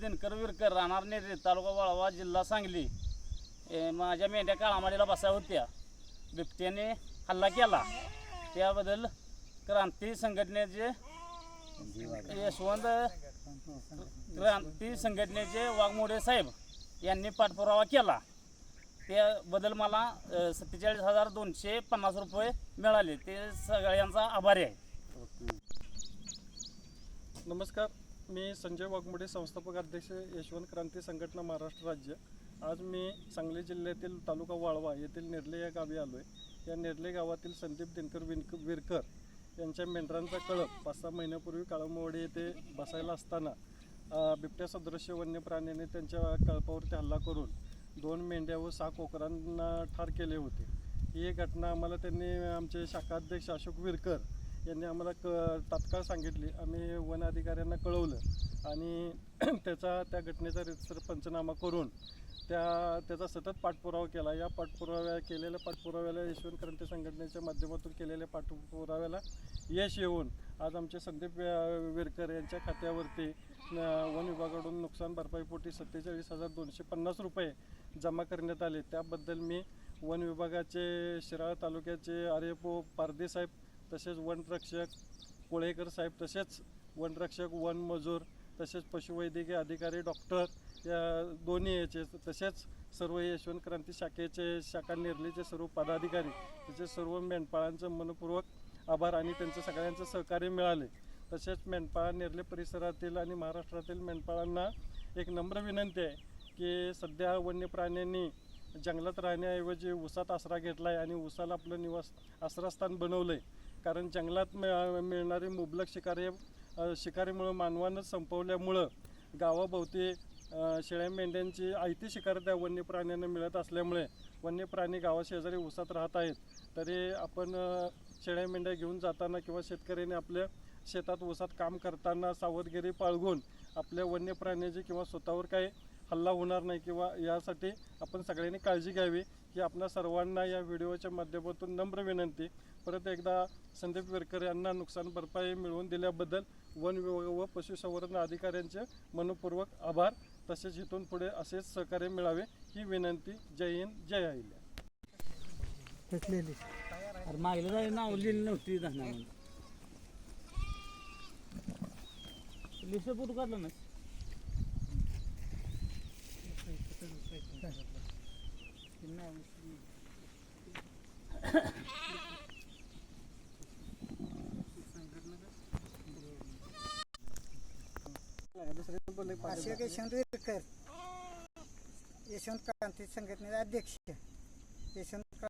धनकर विरकर राहणार नेरे तालुका वाळवा जिल्हा सांगली. माझ्या मेंढ्या काळामाडीला बसा होत्या. बिबट्याने हल्ला केला. त्याबद्दल क्रांती संघटनेचे यशवंत क्रांती संघटनेचे वाघमोडे साहेब यांनी पाठपुरावा केला. त्याबद्दल मला सत्तेचाळीस हजार दोनशे पन्नास रुपये मिळाले. ते सगळ्यांचा आभारी आहे. नमस्कार. मी संजय वाघमोडे संस्थापक अध्यक्ष यशवंत क्रांती संघटना महाराष्ट्र राज्य. आज मी सांगली जिल्ह्यातील तालुका वाळवा येथील निर्ले या गावी आलो आहे या निर्ले गावातील संदीप दिनकर विनक विरकर यांच्या मेंढरांचा कळप पाच सहा महिन्यापूर्वी काळमवाडी येथे बसायला असताना बिबट्या सदृश्य वन्य प्राण्याने त्यांच्या कळपावरती हल्ला करून दोन मेंढ्या व सहा कोकरांना ठार केले होते. ही घटना आम्हाला त्यांनी आमचे शाखाध्यक्ष अशोक विरकर यांनी आम्हाला क तात्काळ सांगितली. आम्ही वन अधिकाऱ्यांना कळवलं आणि त्याचा त्या घटनेचा रितसर पंचनामा करून त्या त्याचा सतत पाठपुरावा केला. या पाठपुराव्या केलेल्या पाठपुराव्याला यशवंत क्रांती संघटनेच्या माध्यमातून केलेल्या पाठपुराव्याला यश येऊन आज आमचे संदीप वेरकर यांच्या खात्यावरती वन विभागाकडून नुकसान भरपाईपोटी सत्तेचाळीस हजार दोनशे पन्नास रुपये जमा करण्यात आले. त्याबद्दल मी वन विभागाचे शिराळा तालुक्याचे आर एफ ओ पारदे साहेब तसेच वनरक्षक कोळेकर साहेब तसेच वनरक्षक वन मजूर तसेच पशुवैद्यकीय अधिकारी डॉक्टर या दोन्ही याचे तसेच सर्व यशवंत क्रांती शाखेचे शाखा निर्लीचे सर्व पदाधिकारी त्याचे सर्व मेंढपाळांचं मनपूर्वक आभार आणि त्यांचं सगळ्यांचं सहकार्य मिळाले. तसेच मेंढपाळ नेरले परिसरातील आणि महाराष्ट्रातील मेंढपाळांना एक नम्र विनंती आहे की सध्या वन्य प्राण्यांनी जंगलात राहण्याऐवजी उसात आसरा घेतला आहे आणि उसाला आपलं निवास आसरास्थान बनवलं आहे कारण जंगलात मिळ मिळणारी मुबलक शिकारी शिकारीमुळं मानवानं संपवल्यामुळं गावाभोवती शेळ्या मेंढ्यांची आयती शिकार त्या वन्य प्राण्यांना मिळत असल्यामुळे वन्य प्राणी गावाशेजारी उसात राहत आहेत. तरी आपण शेळ्या मेंढ्या घेऊन जाताना किंवा शेतकऱ्याने आपल्या शेतात ऊसात काम करताना सावधगिरी बाळगून आपल्या वन्य प्राण्याची किंवा स्वतःवर काही हल्ला होणार नाही किंवा यासाठी आपण सगळ्यांनी काळजी घ्यावी ही आपल्या सर्वांना या व्हिडिओच्या माध्यमातून नम्र विनंती. परत एकदा संदीप विरकर यांना नुकसान भरपाई मिळवून दिल्याबद्दल वन विभाग व पशुसंवर्धन अधिकाऱ्यांचे मनपूर्वक आभार. तसेच इथून पुढे असेच सहकार्य मिळावे ही विनंती. जय हिंद जय अहिल्या अरे मागलं जाईल नाव लिहिली नव्हती धरणा म्हणून लिस्ट फोटो काढला ना यशवंत विरकर यशवंत क्रांती संघटनेचे अध्यक्ष यशवंत